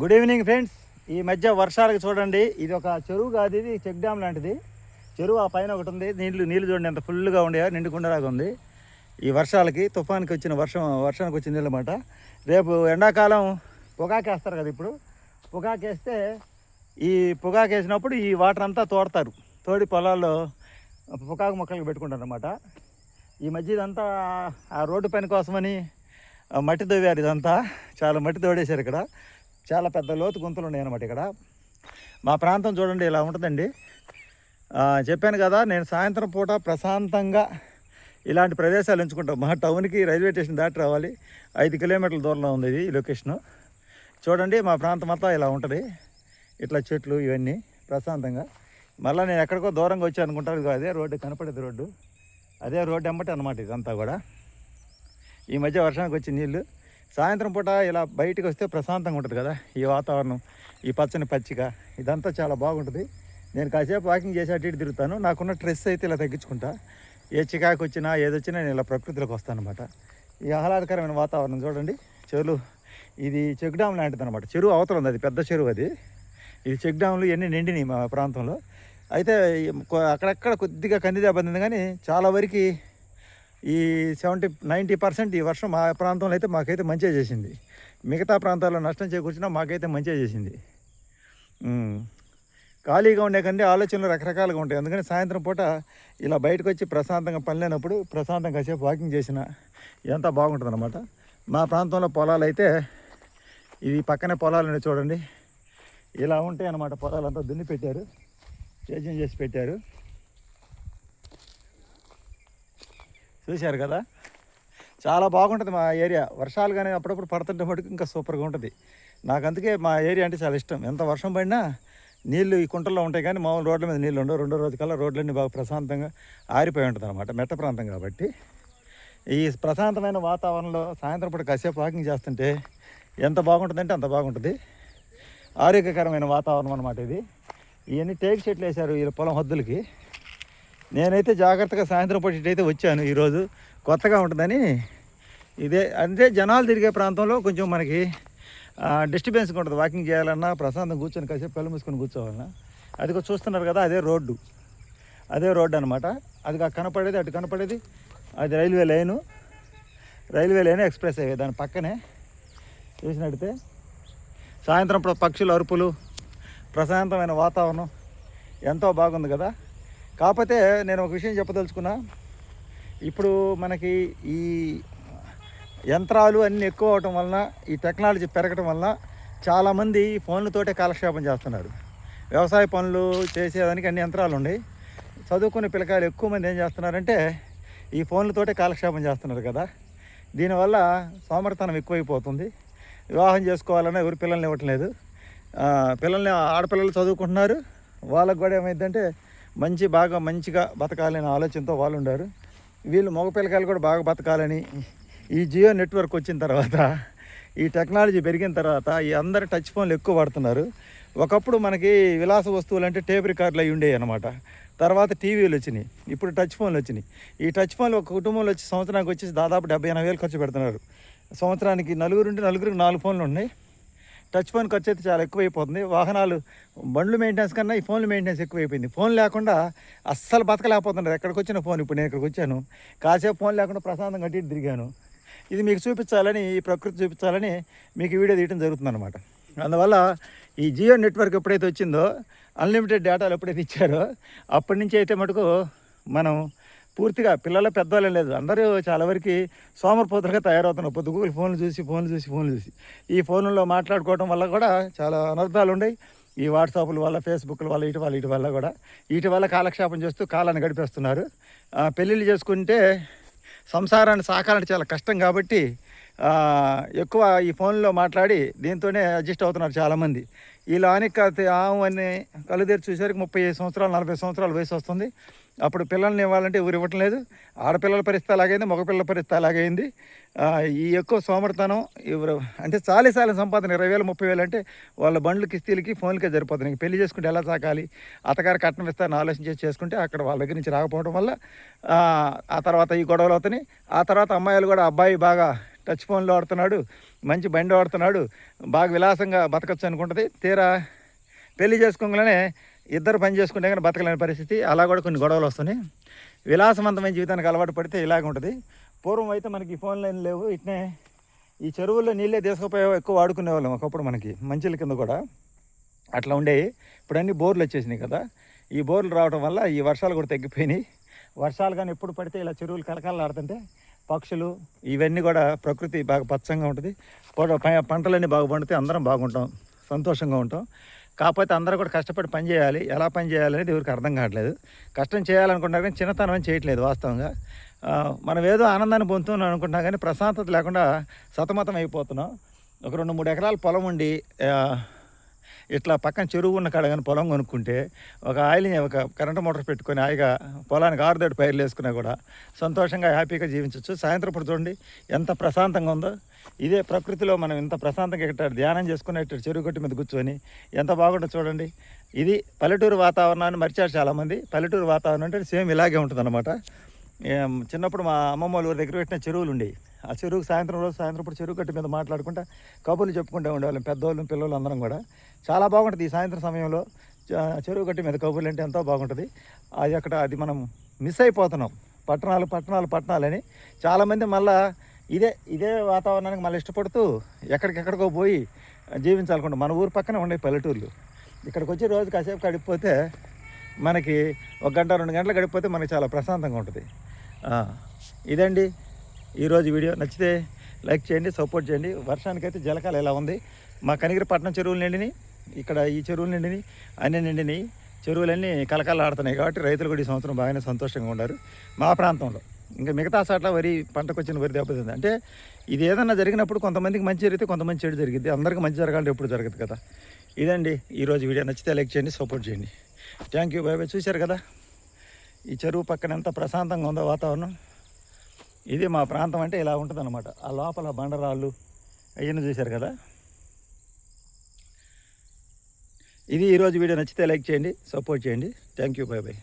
Good evening friends ఈ మధ్య వర్షాలకు చూడండి. ఇది ఒక చెరువు కాదు ఇది చెక్ డ్యామ్ లాంటిది. చెరువు ఆ పైన ఒకటి ఉంది. నీళ్ళు నీళ్ళు చూడండి ఎంత ఫుల్గా ఉండే నిండుకుండలాగా ఉంది. ఈ వర్షాలకి తుఫాన్కి వచ్చిన వర్షం వర్షానికి వచ్చింది అనమాట రేపు ఎండాకాలం పొగాకేస్తారు కదా ఇప్పుడు. పొగాకేస్తే ఈ పొగాకేసినప్పుడు ఈ వాటర్ అంతా తోడతారు. తోడి పొలాల్లో పొగాకు మొక్కలకు పెట్టుకుంటారు అనమాట ఈ మధ్య ఇదంతా ఆ రోడ్డు పని కోసమని ఆ మట్టి తవ్వారు ఇదంతా. చాలా మట్టి తోడేశారు ఇక్కడ. చాలా పెద్ద లోతు గుంతలు ఉన్నాయి అనమాట ఇక్కడ. మా ప్రాంతం చూడండి ఇలా ఉంటుందండి. చెప్పాను కదా నేను సాయంత్రం పూట ప్రశాంతంగా ఇలాంటి ప్రదేశాలు ఎంచుకుంటాం. మా టౌన్కి రైల్వే స్టేషన్ దాటి రావాలి. ఐదు కిలోమీటర్ల దూరంలో ఉంది ఇది ఈ లొకేషను. చూడండి మా ప్రాంతం అంతా ఇలా ఉంటుంది. ఇట్లా చెట్లు ఇవన్నీ ప్రశాంతంగా. మళ్ళీ నేను ఎక్కడికో దూరంగా వచ్చాను అనుకుంటాను అదే రోడ్డు కనపడేది రోడ్డు. అదే రోడ్డు వెంబటి అనమాట ఇదంతా కూడా. ఈ మధ్య వర్షానికి వచ్చి నీళ్ళు సాయంత్రం పూట ఇలా బయటకు వస్తే ప్రశాంతంగా ఉంటుంది కదా ఈ వాతావరణం ఈ పచ్చని పచ్చిక ఇదంతా చాలా బాగుంటుంది. నేను కాసేపు వాకింగ్ చేసి అటు ఇటు తిరుగుతాను. నాకున్న స్ట్రెస్ అయితే ఇలా తగ్గించుకుంటా. ఏ చికాకు వచ్చినా ఏదొచ్చినా నేను ఇలా ప్రకృతిలోకి వస్తాను అనమాట ఈ ఆహ్లాదకరమైన వాతావరణం చూడండి. చెరువు ఇది చెక్ డ్యామ్ లాంటిది అనమాట చెరువు అవతల ఉంది అది పెద్ద చెరువు అది. ఇది చెక్ డ్యామ్లు ఎన్ని నిండినాయి మా ప్రాంతంలో. అయితే అక్కడక్కడ కొద్దిగా కంది దెబ్బతింది కానీ చాలా వరకు ఈ సెవెంటీ నైంటీ పర్సెంట్ ఈ వర్షం మా ప్రాంతంలో అయితే మాకైతే మంచిగా చేసింది. మిగతా ప్రాంతాల్లో నష్టం చేకూర్చినా మాకైతే మంచిగా చేసింది. ఖాళీగా ఉండే కంటే ఆలోచనలు రకరకాలుగా ఉంటాయి. అందుకని సాయంత్రం పూట ఇలా బయటకు వచ్చి ప్రశాంతంగా పని లేనప్పుడు ప్రశాంతంగా కాసేపు వాకింగ్ చేసిన ఇదంతా బాగుంటుంది అనమాట మా ప్రాంతంలో పొలాలు అయితే ఇది పక్కనే పొలాలు చూడండి. ఇలా ఉంటాయి అన్నమాట పొలాలంతా దున్ని పెట్టారు. చేంజ్ చేసి పెట్టారు. చూశారు కదా? చాలా బాగుంటుంది మా ఏరియా. వర్షాలు కానీ అప్పుడప్పుడు పడుతుంటే మటుకు ఇంకా సూపర్గా ఉంటుంది. నాకు అందుకే మా ఏరియా అంటే చాలా ఇష్టం. ఎంత వర్షం పడినా నీళ్ళు ఈ కుంటల్లో ఉంటాయి కానీ మామూలు రోడ్ల మీద నీళ్ళు ఉండవు. రెండో రోజు కల్లా రోడ్లన్నీ బాగా ప్రశాంతంగా ఆరిపోయి ఉంటుంది అనమాట మెట్ట ప్రాంతం కాబట్టి. ఈ ప్రశాంతమైన వాతావరణంలో సాయంత్రం పూట కాసేపు వాకింగ్ చేస్తుంటే ఎంత బాగుంటుందంటే అంత బాగుంటుంది. ఆరోగ్యకరమైన వాతావరణం అనమాట ఇది. ఇవన్నీ టేక్ చెట్లు వేశారు వీళ్ళ పొలం హద్దులకి. నేనైతే జాగ్రత్తగా సాయంత్రం పూట ఇటైతే వచ్చాను ఈరోజు. కొత్తగా ఉంటుందని ఇదే అంటే జనాలు తిరిగే ప్రాంతంలో కొంచెం మనకి డిస్టర్బెన్స్గా ఉంటుంది. వాకింగ్ చేయాలన్నా ప్రశాంతం కూర్చొని కాసేపు కళ్ళు మూసుకొని కూర్చోవాలన్నా. అది కూడా చూస్తున్నారు కదా అదే రోడ్డు. అదే రోడ్డు అనమాట అది కనపడేది అటు కనపడేది. అది railway line. Railway line express highway దాని పక్కనే. చూసినట్టే సాయంత్రం పక్షుల అరుపులు ప్రశాంతమైన వాతావరణం ఎంతో బాగుంది కదా. కాకపోతే నేను ఒక విషయం చెప్పదలుచుకున్నా. ఇప్పుడు మనకి ఈ యంత్రాలు అన్నీ ఎక్కువ అవటం వలన ఈ టెక్నాలజీ పెరగటం వలన చాలామంది ఫోన్లతోటే కాలక్షేపం చేస్తున్నారు. వ్యవసాయ పనులు చేసేదానికి అన్ని యంత్రాలు ఉన్నాయి. చదువుకునే పిల్లకాయలు ఎక్కువ మంది ఏం చేస్తున్నారంటే ఈ ఫోన్లతోటే కాలక్షేపం చేస్తున్నారు కదా. దీనివల్ల సోమరితనం ఎక్కువైపోతుంది. వివాహం చేసుకోవాలన్నా ఎవరు పిల్లల్ని ఇవ్వట్లేదు. పిల్లల్ని ఆడపిల్లలు చదువుకుంటున్నారు. వాళ్ళకు కూడా ఏమైందంటే మంచి బాగా మంచిగా బతకాలనే ఆలోచనతో వాళ్ళు ఉండారు. వీళ్ళు మగ పిల్లకాయలు కూడా బాగా బతకాలని ఈ జియో నెట్వర్క్ వచ్చిన తర్వాత ఈ టెక్నాలజీ పెరిగిన తర్వాత ఈ అందరు టచ్ ఫోన్లు ఎక్కువ వాడుతున్నారు. ఒకప్పుడు మనకి విలాస వస్తువులు అంటే టేప్ రికార్డులు అయి ఉండేవి అనమాట తర్వాత టీవీలు వచ్చినాయి ఇప్పుడు టచ్ ఫోన్లు వచ్చినాయి. ఈ టచ్ ఫోన్లు ఒక కుటుంబంలో వచ్చి సంవత్సరానికి వచ్చేసి దాదాపు డెబ్బై ఎనభై వేలు ఖర్చు పెడుతున్నారు. సంవత్సరానికి నలుగురు ఉంటే నలుగురికి నాలుగు ఫోన్లు ఉన్నాయి. టచ్ ఫోన్ ఖర్చు అయితే చాలా ఎక్కువైపోతుంది. వాహనాలు బండ్లు మెయింటెనెన్స్ కన్నా ఈ ఫోన్లు మెయింటెనెన్స్ ఎక్కువైపోయింది. ఫోన్ లేకుండా అస్సలు బతకలేకపోతున్నారు. ఎక్కడికి వచ్చిన ఫోన్ ఇప్పుడు నేను ఇక్కడికి వచ్చాను. కాసేపు ఫోన్ లేకుండా ప్రశాంతంగా అటు తిరిగాను. ఇది మీకు చూపించాలని ఈ ప్రకృతి చూపించాలని మీకు వీడియో తీయడం జరుగుతుంది అనమాట అందువల్ల ఈ జియో నెట్వర్క్ ఎప్పుడైతే వచ్చిందో అన్లిమిటెడ్ డేటాలు ఎప్పుడైతే ఇచ్చారో అప్పటి నుంచి అయితే మటుకు మనం పూర్తిగా పిల్లల పెద్దవాళ్ళు లేదు. అందరూ చాలా వరకు సోమరపోతులుగా తయారవుతున్నారు. పొద్దుగూలు ఫోన్లు చూసి ఫోన్లు చూసి ఫోన్లు చూసి. ఈ ఫోన్లలో మాట్లాడుకోవడం వల్ల కూడా చాలా అనర్థాలు ఉన్నాయి ఈ వాట్సాప్ల వల్ల ఫేస్బుక్ల వల్ల ఇటు వల్ల ఇటు వల్ల కూడా. వీటి వల్ల కాలక్షేపం చేస్తూ కాలాన్ని గడిపేస్తున్నారు. పెళ్ళిళ్ళు చేసుకుంటే సంసారాన్ని సాకాలంటే చాలా కష్టం కాబట్టి ఎక్కువ ఈ ఫోన్లో మాట్లాడి దీంతోనే అడ్జస్ట్ అవుతున్నారు చాలామంది. ఈ అని ఆవు అని కళ్ళు తెరిచి చూసేసరికి ముప్పై ఐదు సంవత్సరాలు నలభై సంవత్సరాలు వయసు వస్తుంది. అప్పుడు పిల్లల్ని ఇవ్వాలంటే ఎవరు ఇవ్వటం లేదు. ఆడపిల్లల పరిస్థితి అలాగైంది మగపిల్లల పరిస్థితి అలాగైంది. ఈ ఎక్కువ సోమరితనం ఎవరు అంటే చాలీ సంపాదన ఇరవై వేలు ముప్పై వేలు అంటే వాళ్ళ బండ్లు కిస్తీలకి ఫోన్లకే సరిపోతుంది. ఇంక పెళ్ళి చేసుకుంటే ఎలా సాకాలి అత్తగారు కట్నం ఇస్తారని ఆలోచన చేసి చేసుకుంటే అక్కడ వాళ్ళ దగ్గర నుంచి రాకపోవడం వల్ల ఆ, ఆ తర్వాత ఈ గొడవలు అవుతున్నాయి. ఆ తర్వాత అమ్మాయిలు కూడా అబ్బాయి బాగా టచ్ ఫోన్లో ఆడుతున్నాడు మంచి బండి ఆడుతున్నాడు బాగా విలాసంగా బతకచ్చు అనుకుంటుంది. తీరా పెళ్ళి చేసుకోగానే ఇద్దరు పని చేసుకుంటే కానీ బతకలేని పరిస్థితి. అలా కూడా కొన్ని గొడవలు వస్తున్నాయి. విలాసవంతమైన జీవితానికి అలవాటు పడితే ఇలాగ ఉంటుంది. పూర్వం అయితే మనకి ఫోన్ లైన్ లేవు. ఇట్నే ఈ చెరువుల్లో నీళ్ళే తీసుకుపోయే ఎక్కువ వాడుకునే వాళ్ళం ఒకప్పుడు మనకి మంచిల కింద కూడా. అట్లా ఉండేవి. ఇప్పుడు అన్ని బోర్లు వచ్చేసినాయి కదా. ఈ బోర్లు రావడం వల్ల ఈ వర్షాలు కూడా తగ్గిపోయినాయి. వర్షాలు కానీ ఎప్పుడు పడితే ఇలా చెరువులు కలకలాడుతుంటే పక్షులు ఇవన్నీ కూడా ప్రకృతి బాగా పచ్చంగా ఉంటుంది. ప- పంటలన్నీ బాగా పండితే అందరం బాగుంటాం సంతోషంగా ఉంటాం. కాకపోతే అందరూ కూడా కష్టపడి పని చేయాలి ఎలా పని చేయాలనేది ఎవరికి అర్థం కావట్లేదు. కష్టం చేయాలనుకుంటున్నా కానీ చిన్నతనం అని చేయట్లేదు వాస్తవంగా. మనం ఏదో ఆనందాన్ని పొందుతున్నాం అనుకుంటున్నా కానీ ప్రశాంతత లేకుండా సతమతం అయిపోతున్నాం. ఒక రెండు మూడు ఎకరాల పొలం ఉండి ఇట్లా పక్కన చెరువు ఉన్న కాడ కానీ పొలం కొనుక్కుంటే ఒక ఆయిల్ని ఒక కరెంటు మోటార్ పెట్టుకొని హాయిగా పొలానికి ఆరుదోటి పైర్లు వేసుకున్నా కూడా సంతోషంగా హ్యాపీగా జీవించవచ్చు సాయంత్రం ఇప్పుడు చూడండి ఎంత ప్రశాంతంగా ఉందో. ఇదే ప్రకృతిలో మనం ఇంత ప్రశాంతంగా ఇక్కడ ధ్యానం చేసుకునేట్టు చెరువు గట్టు మీద కూర్చొని ఎంత బాగుంటుందో చూడండి. ఇది పల్లెటూరు వాతావరణాన్ని మర్చారు చాలామంది. పల్లెటూరు వాతావరణం అంటే సేమ్ ఇలాగే ఉంటుంది చిన్నప్పుడు మా అమ్మమ్మ వాళ్ళ దగ్గర పెట్టిన చెరువులు ఉండేవి. ఆ చెరువుకు సాయంత్రం రోజు సాయంత్రం ఇప్పుడు చెరువు గట్టి మీద మాట్లాడుకుంటా కబుర్లు చెప్పుకుంటూ ఉండేవాళ్ళం పెద్దవాళ్ళు పిల్లలు అందరం కూడా. చాలా బాగుంటుంది ఈ సాయంత్రం సమయంలో. చెరువు గట్టి మీద కబుర్లు అంటే ఎంతో బాగుంటుంది. అది అక్కడ అది మనం మిస్ అయిపోతున్నాం. పట్టణాలు పట్టణాలు పట్టణాలని చాలామంది మళ్ళా ఇదే ఇదే వాతావరణానికి మళ్ళీ ఇష్టపడుతూ ఎక్కడికెక్కడికో పోయి జీవించాలనుకుంటాం మన ఊరు పక్కనే ఉండే పల్లెటూర్లు. ఇక్కడికి వచ్చి రోజు కాసేపు గడిపిపోతే మనకి ఒక గంట రెండు గంటలు గడిపిపోతే మనకి చాలా ప్రశాంతంగా ఉంటుంది. ఇదండి ఈరోజు వీడియో నచ్చితే లైక్ చేయండి సపోర్ట్ చేయండి. వర్షానికైతే జలకాలు ఎలా ఉంది? మా కనిగిరిపట్నం చెరువులు నిండిని ఇక్కడ ఈ చెరువులు నిండిని అన్ని నిండిని చెరువులన్నీ కలకలాడుతున్నాయి కాబట్టి రైతులు కూడా ఈ సంవత్సరం బాగానే సంతోషంగా ఉన్నారు మా ప్రాంతంలో. ఇంకా మిగతా చోట్ల వరి పంటకు వచ్చిన వరి దెబ్బతింది అంటే ఇది ఏదన్నా జరిగినప్పుడు కొంతమందికి మంచి జరిగితే కొంతమంది చెడు జరిగింది అందరికీ మంచి జరగాలంటే ఎప్పుడు జరగదు కదా. ఇదండి ఈరోజు వీడియో. నచ్చితే లైక్ చేయండి సపోర్ట్ చేయండి. Thank you. Bye bye. చూశారు కదా? ఈ చెరువు పక్కన ఎంత ప్రశాంతంగా ఉందో వాతావరణం. ఇది మా ప్రాంతం అంటే ఇలా ఉంటుంది ఆ లోపల బండరాళ్ళు అవన్నీ చూశారు కదా? ఇది ఈరోజు వీడియో నచ్చితే లైక్ చేయండి సపోర్ట్ చేయండి. Thank you bye bye